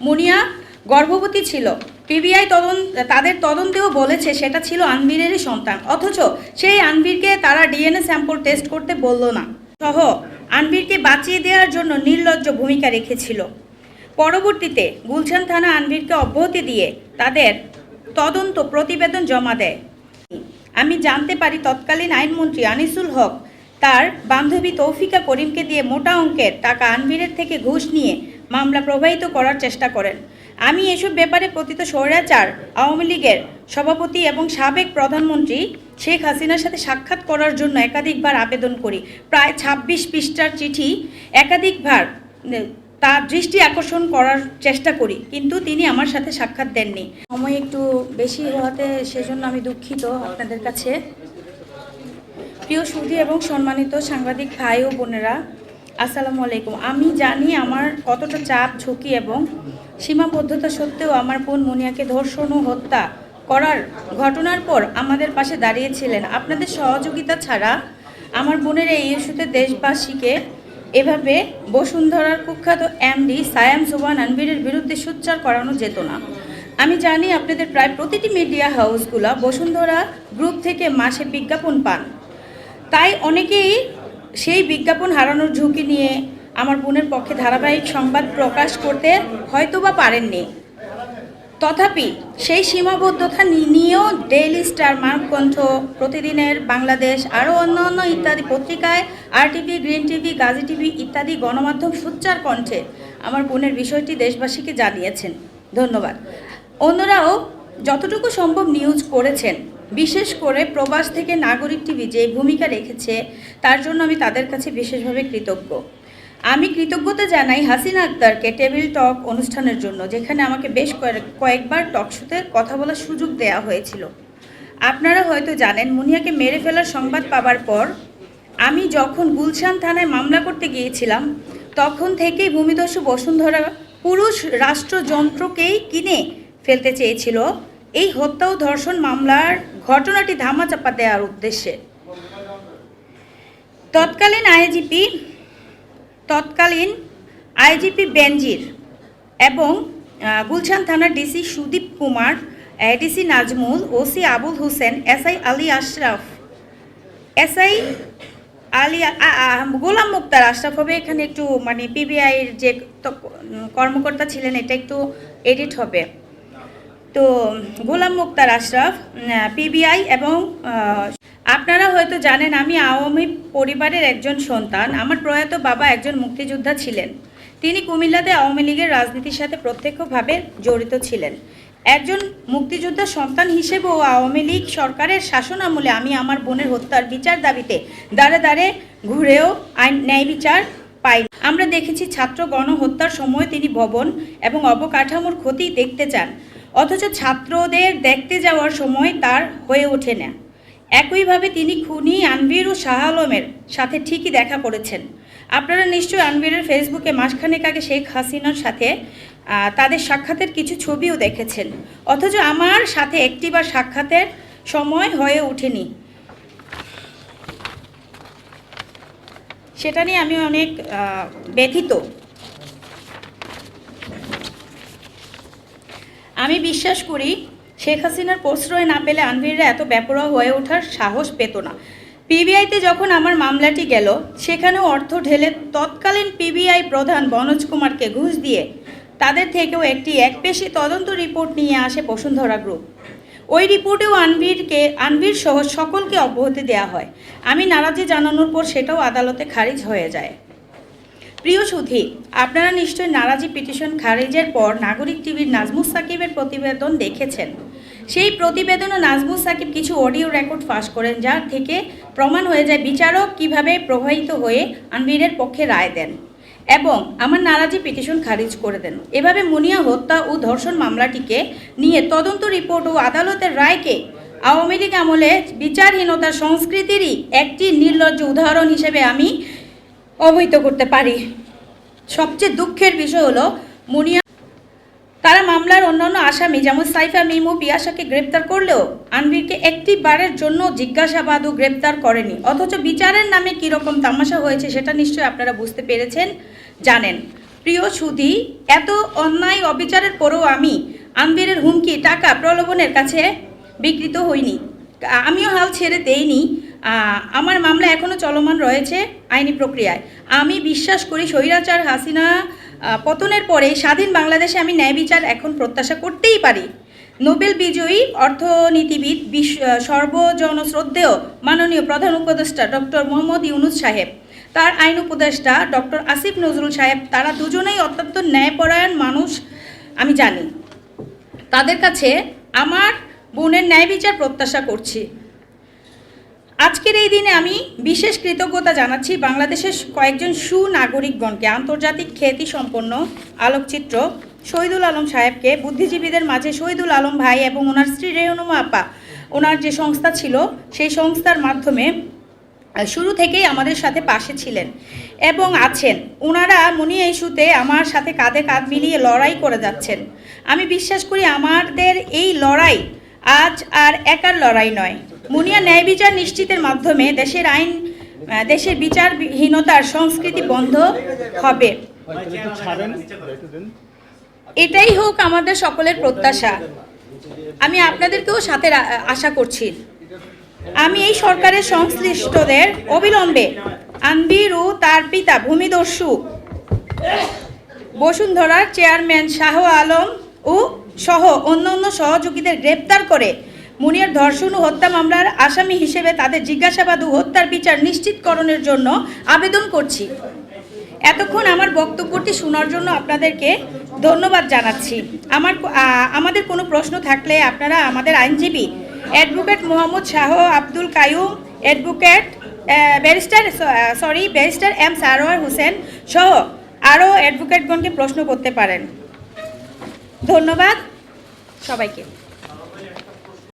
মুনিয়া গর্ভবতী ছিল। পিবিআই তদন্ত, তাদের তদন্তেও বলেছে সেটা ছিল আনবীরেরই সন্তান। অথচ সেই আনবীরকে তারা ডিএনএ স্যাম্পল টেস্ট করতে বলল না। সহ আনবীরকে বাঁচিয়ে দেওয়ার জন্য নির্লজ্জ ভূমিকা রেখেছিল। পরবর্তীতে গুলশান থানা আনবীরকে অব্যাহতি দিয়ে তাদের তদন্ত প্রতিবেদন জমা দেয়। আমি জানতে পারি তৎকালীন আইনমন্ত্রী আনিসুল হক তার বান্ধবী তৌফিকা করিমকে দিয়ে মোটা অঙ্কের টাকা আনবীরের থেকে ঘুষ নিয়ে মামলা প্রবাহিত করার চেষ্টা করেন। আমি এসব ব্যাপারে পতিত স্বৈরাচার, আওয়ামী লীগের সভাপতি এবং সাবেক প্রধানমন্ত্রী শেখ হাসিনার সাথে সাক্ষাৎ করার জন্য একাধিকবার আবেদন করি। প্রায় ছাব্বিশ পৃষ্ঠার চিঠি একাধিকবার তার দৃষ্টি আকর্ষণ করার চেষ্টা করি, কিন্তু তিনি আমার সাথে সাক্ষাৎ দেননি। সময় একটু বেশি হওয়াতে সেজন্য আমি দুঃখিত আপনাদের কাছে। প্রিয় সুধী এবং সম্মানিত সাংবাদিক ভাই ও বোনেরা, আসসালামু আলাইকুম। আমি জানি আমার কতটা চাপ, ঝুঁকি এবং সীমাবদ্ধতা সত্ত্বেও আমার বোন মুনিয়াকে ধর্ষণ ও হত্যা করার ঘটনার পর আমাদের পাশে দাঁড়িয়েছিলেন। আপনাদের সহযোগিতা ছাড়া আমার বোনের এই ইস্যুতে দেশবাসীকে এভাবে বসুন্ধরার কুখ্যাত এমডি সায়াম সুবান আনবিরের বিরুদ্ধে সোচ্চার করানো যেত না। আমি জানি আপনাদের প্রায় প্রতিটি মিডিয়া হাউসগুলো বসুন্ধরা গ্রুপ থেকে মাসে বিজ্ঞাপন পান। তাই অনেকেই সেই বিজ্ঞাপন হারানোর ঝুঁকি নিয়ে আমার বোনের পক্ষে ধারাবাহিক সংবাদ প্রকাশ করতে হয়তোবা পারেননি। তথাপি সেই সীমাবদ্ধতা নিয়েও ডেইলি স্টার মানকণ্ঠ প্রতিদিনের বাংলাদেশ, আরও অন্য অন্য ইত্যাদি পত্রিকায় আর TV green TV Gazi TV ইত্যাদি গণমাধ্যম সোচ্চার কণ্ঠে আমার বোনের বিষয়টি দেশবাসীকে জানিয়েছেন। ধন্যবাদ। অন্যরাও যতটুকু সম্ভব নিউজ করেছেন। বিশেষ করে প্রবাস থেকে নাগরিক টিভি যে ভূমিকা রেখেছে, তার জন্য আমি তাদের কাছে বিশেষভাবে কৃতজ্ঞ। আমি কৃতজ্ঞতা জানাই হাসিনা আক্তারকে টেবিল টক অনুষ্ঠানের জন্য, যেখানে আমাকে বেশ কয়েক- কয়েকবার টক শোতে কথা বলার সুযোগ দেওয়া হয়েছিল। আপনারা হয়তো জানেন, মুনিয়াকে মেরে ফেলার সংবাদ পাবার পর আমি যখন গুলশান থানায় মামলা করতে গিয়েছিলাম, তখন থেকেই ভূমিদস্যু বসুন্ধরা পুরুষ রাষ্ট্রযন্ত্রকেই কিনে ফেলতে চেয়েছিল। এই হত্যা ও ধর্ষণ মামলার ঘটনাটি ধামাচাপা দেওয়ার উদ্দেশ্যে। তৎকালীন আইজিপি তৎকালীন আইজিপি বেনজির এবং গুলশান থানার DC Sudip Kumar ADC Nazmul, OC Abul Hossain, SI Ali Ashraf, SI Ali Golam Mukhtar Ashraf হবে। এখানে একটু মানে পিবিআইয়ের যে কর্মকর্তা ছিলেন, এটা একটু এডিট হবে। তো গোলাম মুক্তার আশরাফ পিবিআই এবং আপনারা হয়তো জানেন আমি আওয়ামী পরিবারের একজন সন্তান। আমার প্রয়াত বাবা একজন মুক্তিযোদ্ধা ছিলেন। তিনি কুমিল্লাতে আওয়ামী লীগের রাজনীতির সাথে প্রত্যক্ষভাবে জড়িত ছিলেন। একজন মুক্তিযোদ্ধার সন্তান হিসেবেও আওয়ামী লীগ সরকারের শাসন আমলে আমি আমার বোনের হত্যার বিচার দাবিতে দাঁড়ে দাঁড়ে ঘুরেও আইন, ন্যায় বিচার পাই। আমরা দেখেছি ছাত্র গণহত্যার সময় তিনি ভবন এবং অবকাঠামোর ক্ষতি দেখতে চান। অথচ ছাত্রদের দেখতে যাওয়ার সময় তার হয়ে ওঠে না। একইভাবে তিনি খুনি আনবির ও শাহ আলমের সাথে ঠিকই দেখা করেছেন। আপনারা নিশ্চয়ই আনবিরের ফেসবুকে মাসখানেক আগে শেখ হাসিনার সাথে তাদের সাক্ষাতের কিছু ছবিও দেখেছেন। অথচ আমার সাথে একটিবার সাক্ষাতের সময় হয়ে ওঠেনি। সেটা নিয়ে আমি অনেক ব্যথিত। আমি বিশ্বাস করি শেখ হাসিনার প্রশ্রয় না পেলে আনভিররা এত বেপরোয়া হয়ে ওঠার সাহস পেত না। পিবিআইতে যখন আমার মামলাটি গেল, সেখানেও অর্থ ঢেলে তৎকালীন পিবিআই প্রধান বনোজ কুমারকে ঘুষ দিয়ে তাদের থেকেও একটি একপেশি তদন্ত রিপোর্ট নিয়ে আসে বসুন্ধরা গ্রুপ। ওই রিপোর্টেও আনভিরকে আনভির সহ সকলকে অব্যাহতি দেওয়া হয়। আমি নারাজি জানানোর পর সেটাও আদালতে খারিজ হয়ে যায়। প্রিয় সুধী, আপনারা নিশ্চয়ই নারাজি পিটিশন খারিজের পর নাগরিক টিভির নাজমুস সাকিবের প্রতিবেদন দেখেছেন। সেই প্রতিবেদনে নাজমুস সাকিব কিছু অডিও রেকর্ড ফাঁস করেন, যার থেকে প্রমাণ হয়ে যায় বিচারক কীভাবে প্রভাবিত হয়ে আনবীরের পক্ষে রায় দেন। এবং আমার নারাজি পিটিশন খারিজ করে দেন। এভাবে মুনিয়া হত্যা ও ধর্ষণ মামলাটিকে নিয়ে তদন্ত রিপোর্ট ও আদালতের রায়কে আওয়ামী লীগ আমলে বিচারহীনতার সংস্কৃতিরই একটি নির্লজ্জ উদাহরণ হিসেবে আমি অবহিত করতে পারি। সবচেয়ে দুঃখের বিষয় হলো, মুনিয়া তারা মামলার অন্যান্য আসামি যেমন সাইফা মিমু পিয়াসাকে গ্রেপ্তার করলেও আনভিরকে একটি বারের জন্য জিজ্ঞাসাবাদ ও গ্রেপ্তার করেনি। অথচ বিচারের নামে কীরকম তামাশা হয়েছে সেটা নিশ্চয়ই আপনারা বুঝতে পেরেছেন, জানেন। প্রিয় সুধী, এত অন্যায় অবিচারের পরেও আমি আনবিরের হুমকি, টাকা প্রলোভনের কাছে বিকৃত হইনি। আমিও হাল ছেড়ে দেইনি। আমার মামলা এখনও চলমান রয়েছে আইনি প্রক্রিয়ায়। আমি বিশ্বাস করি স্বৈরাচার হাসিনা পতনের পরে স্বাধীন বাংলাদেশে আমি ন্যায় বিচার এখন প্রত্যাশা করতেই পারি। নোবেল বিজয়ী অর্থনীতিবিদ বিশ্ব সর্বজনশ্রদ্ধেয় মাননীয় প্রধান উপদেষ্টা ডক্টর মোহাম্মদ ইউনুস সাহেব, তার আইন উপদেষ্টা ডক্টর আসিফ নজরুল সাহেব, তারা দুজনেই অত্যন্ত ন্যায়পরায়ণ মানুষ, আমি জানি। তাদের কাছে আমার বোনের ন্যায় বিচার প্রত্যাশা করছি। আজকের এই দিনে আমি বিশেষ কৃতজ্ঞতা জানাচ্ছি বাংলাদেশের কয়েকজন সুনাগরিকগণকে, আন্তর্জাতিক খ্যাতি সম্পন্ন আলোকচিত্র শহীদুল আলম সাহেবকে, বুদ্ধিজীবীদের মাঝে শহীদুল আলম ভাই এবং ওনার স্ত্রী রেহনুমা আপা, ওনার যে সংস্থা ছিল, সেই সংস্থার মাধ্যমে শুরু থেকেই আমাদের সাথে পাশে ছিলেন এবং আছেন। ওনারা মনি ইস্যুতে আমার সাথে কাঁধে কাঁধ মিলিয়ে লড়াই করে যাচ্ছেন। আমি বিশ্বাস করি আমাদের এই লড়াই আজ আর একার লড়াই নয়। মুনিয়া ন্যায় বিচার নিশ্চিতের মাধ্যমে দেশের আইন দেশের বিচারহীনতার সংস্কৃতি বন্ধ হবে। এটাই হোক আমাদের সকলের প্রত্যাশা। আমি আপনাদেরকেও সাথে আশা করছি। আমি এই সরকারের সংশ্লিষ্টদের অবিলম্বে আনবির ও তার পিতা ভূমিদস্যু বসুন্ধরার চেয়ারম্যান শাহ আলম ও সহ অন্য অন্য সহযোগীদের গ্রেপ্তার করে মুনিয়ার ধর্ষণ ও হত্যা মামলার আসামি হিসেবে তাদের জিজ্ঞাসাবাদ ও হত্যার বিচার নিশ্চিতকরণের জন্য আবেদন করছি। এতক্ষণ আমার বক্তব্যটি শোনার জন্য আপনাদেরকে ধন্যবাদ জানাচ্ছি। আমার আমাদের কোনো প্রশ্ন থাকলে আপনারা আমাদের আইনজীবী advocate Mohammad Shah Abdul Kayum advocate barrister sorry, barrister M Sarwar Hossain সহ আরও অ্যাডভোকেটগণকে প্রশ্ন করতে পারেন। ধন্যবাদ সবাইকে।